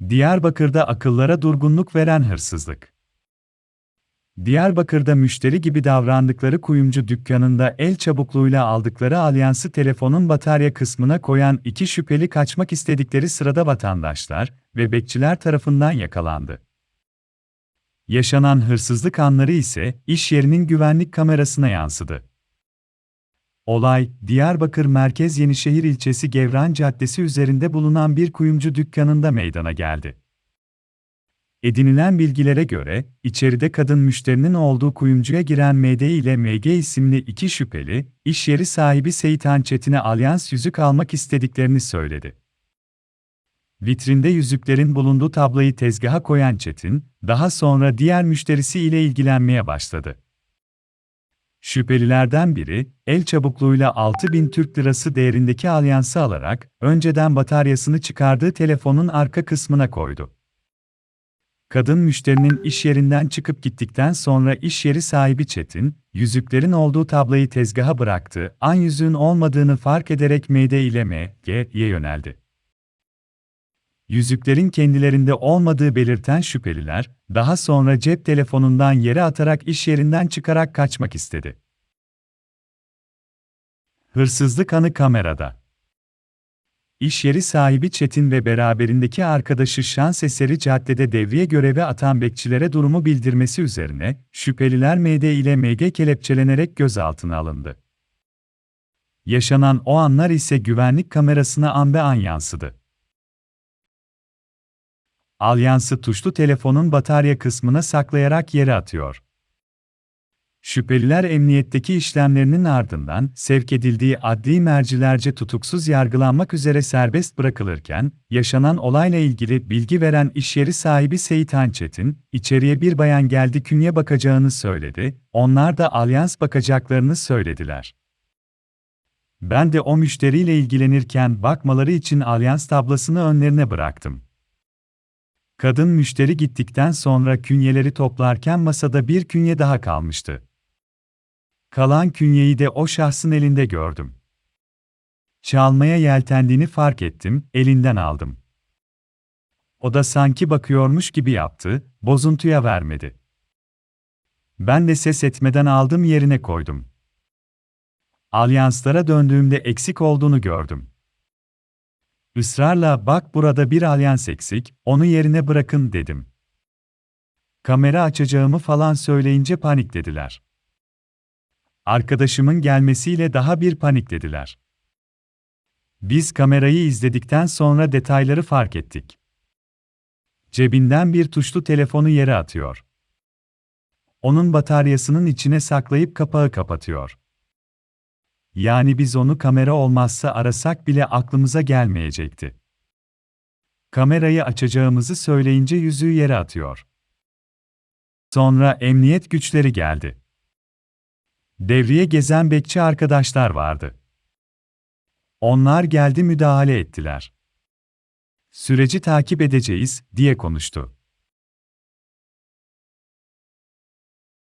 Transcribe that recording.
Diyarbakır'da akıllara durgunluk veren hırsızlık. Diyarbakır'da müşteri gibi davrandıkları kuyumcu dükkanında el çabukluğuyla aldıkları alyansı telefonun batarya kısmına koyan iki şüpheli kaçmak istedikleri sırada vatandaşlar ve bekçiler tarafından yakalandı. Yaşanan hırsızlık anları ise iş yerinin güvenlik kamerasına yansıdı. Olay, Diyarbakır Merkez Yenişehir ilçesi Gevran Caddesi üzerinde bulunan bir kuyumcu dükkanında meydana geldi. Edinilen bilgilere göre, içeride kadın müşterinin olduğu kuyumcuya giren MD ile MG isimli iki şüpheli, iş yeri sahibi Seyitan Çetin'e alyans yüzük almak istediklerini söyledi. Vitrinde yüzüklerin bulunduğu tablayı tezgaha koyan Çetin, daha sonra diğer müşterisi ile ilgilenmeye başladı. Şüphelilerden biri, el çabukluğuyla 6000 Türk Lirası değerindeki alyansı alarak, önceden bataryasını çıkardığı telefonun arka kısmına koydu. Kadın müşterinin iş yerinden çıkıp gittikten sonra iş yeri sahibi Çetin, yüzüklerin olduğu tablayı tezgaha bıraktı, an yüzüğün olmadığını fark ederek MD ile MG'ye yöneldi. Yüzüklerin kendilerinde olmadığı belirten şüpheliler, daha sonra cep telefonundan yere atarak iş yerinden çıkarak kaçmak istedi. Hırsızlık anı kamerada. İş yeri sahibi Çetin ve beraberindeki arkadaşı şans eseri caddede devriye göreve atan bekçilere durumu bildirmesi üzerine, şüpheliler MD ile MG kelepçelenerek gözaltına alındı. Yaşanan o anlar ise güvenlik kamerasına an be an yansıdı. Alyansı tuşlu telefonun batarya kısmına saklayarak yere atıyor. Şüpheliler emniyetteki işlemlerinin ardından sevk edildiği adli mercilerce tutuksuz yargılanmak üzere serbest bırakılırken, yaşanan olayla ilgili bilgi veren iş yeri sahibi Seyit Çetin, içeriye bir bayan geldi künye bakacağını söyledi, onlar da alyans bakacaklarını söylediler. Ben de o müşteriyle ilgilenirken bakmaları için alyans tablasını önlerine bıraktım. Kadın müşteri gittikten sonra künyeleri toplarken masada bir künye daha kalmıştı. Kalan künyeyi de o şahsın elinde gördüm. Çalmaya yeltendiğini fark ettim, elinden aldım. O da sanki bakıyormuş gibi yaptı, bozuntuya vermedi. Ben de ses etmeden aldım yerine koydum. Alyanslara döndüğümde eksik olduğunu gördüm. Israrla bak burada bir alyans eksik, onu yerine bırakın dedim. Kamera açacağımı falan söyleyince paniklediler. Arkadaşımın gelmesiyle daha bir paniklediler. Biz kamerayı izledikten sonra detayları fark ettik. Cebinden bir tuşlu telefonu yere atıyor. Onun bataryasının içine saklayıp kapağı kapatıyor. Yani biz onu kamera olmazsa arasak bile aklımıza gelmeyecekti. Kamerayı açacağımızı söyleyince yüzüğü yere atıyor. Sonra emniyet güçleri geldi. Devriye gezen bekçi arkadaşlar vardı. Onlar geldi müdahale ettiler. Süreci takip edeceğiz diye konuştu.